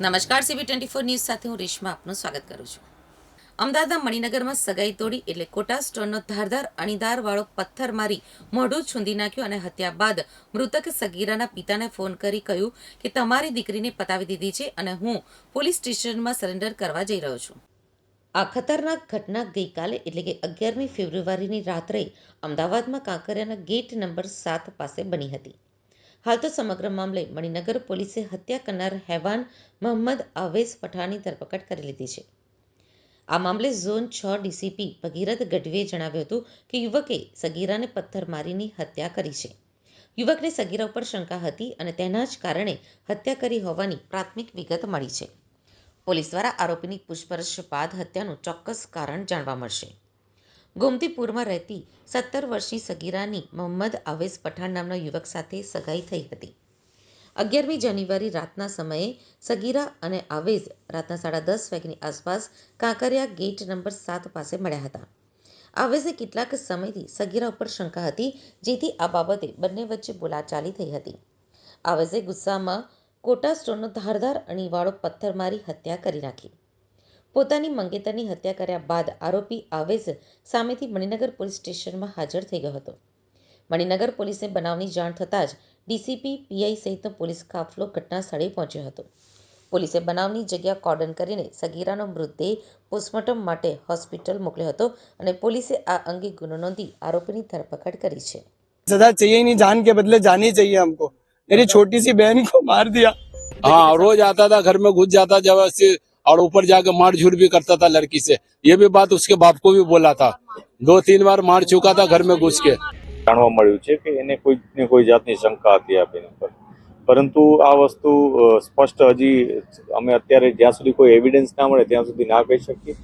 નમસ્કાર CB twenty four news સાથે હું રેશમા આપનું સ્વાગત કરું છું. અમદાવાદના મણિનગરમાં સગાઈ તોડી એટલે કોટા સ્ટોનનો ધારદાર અણીદારવાળો પથ્થર મારી મોઢું છૂંદી નાખ્યું અને હત્યા બાદ મૃતક સગીરાના પિતાને ફોન કરી કહ્યું કે તમારી દીકરીને પતાવી દીધી છે અને હું પોલીસ સ્ટેશનમાં સરેન્ડર કરવા જઈ રહ્યો છું. આ ખતરનાક ઘટના ગઈકાલે એટલે કે અગિયારમી ફેબ્રુઆરીની રાત્રે અમદાવાદમાં કાંકરિયાના ગેટ નંબર સાત પાસે બની હતી. હાલ તો સમગ્ર મામલે મણિનગર પોલીસે હત્યા કરનાર હેવાન મોહમ્મદ આવેઝ પઠાણની ધરપકડ કરી લીધી છે. આ મામલે ઝોન છ ડીસીપી ભગીરથ ગઢવીએ જણાવ્યું હતું કે યુવકે સગીરાને પથ્થર મારીની હત્યા કરી છે. યુવકને સગીરા ઉપર શંકા હતી અને તેના જ કારણે હત્યા કરી હોવાની પ્રાથમિક વિગત મળી છે. પોલીસ દ્વારા આરોપીની પૂછપરછ બાદ હત્યાનું ચોક્કસ કારણ જાણવા મળશે. ગોમતીપુરમાં રહેતી સત્તર વર્ષની સગીરાની મોહમ્મદ આવેઝ પઠાણ નામના યુવક સાથે સગાઈ થઈ હતી. અગિયારમી જાન્યુઆરી રાતના સમયે સગીરા અને આવેઝ રાતના સાડા દસ વાગ્યાની આસપાસ કાંકરિયા ગેટ નંબર સાત પાસે મળ્યા હતા. આવેઝે કેટલાક સમયથી સગીરા ઉપર શંકા હતી, જેથી આ બાબતે બંને વચ્ચે બોલાચાલી થઈ હતી. આવેઝે ગુસ્સામાં કોટા સ્ટોનનો ધારદાર અણીવાળો પથ્થર મારી હત્યા કરી નાખી. પોતાની મંગેતરની હત્યા કર્યા બાદ આરોપી આવેઝ સામેથી મણિનગર પોલીસ સ્ટેશનમાં હાજર થઈ ગયો હતો મણિનગર પોલીસને બનાવની જાણ થતાં જ ડીસીપી પીઆઈ સહિતનો પોલીસ કાફલો ઘટના સ્થળે પહોંચ્યો હતો પોલીસે બનાવની જગ્યા કોર્ડન કરીને સગીરાનો મૃતદેહ પોસ્ટમોર્ટમ માટે હોસ્પિટલ મોકલ્યો હતો અને પોલીસે આ અંગે ગુનો નોંધી આરોપીની ધરપકડ કરી છે सजा चाहिए ही नहीं जान के बदले जानी चाहिए हमको मेरी छोटी सी बहन को मार दिया हाँ रोज आता था घर में घुस जाता जब से और ऊपर जाके मार झूठ भी करता था लड़की से ये भी बात उसके बाप को भी बोला था दो तीन बार मार चुका था घर में घुस के જાણવા મળ્યું છે કે એને કોઈ ને કોઈ જાતની શંકા હતી આ બેન પર પરંતુ આ વસ્તુ અ, સ્પષ્ટ હજી અમે અત્યારે જ્યાં સુધી કોઈ એવિડન્સ ના મળે ત્યાં સુધી ના કહી શકીએ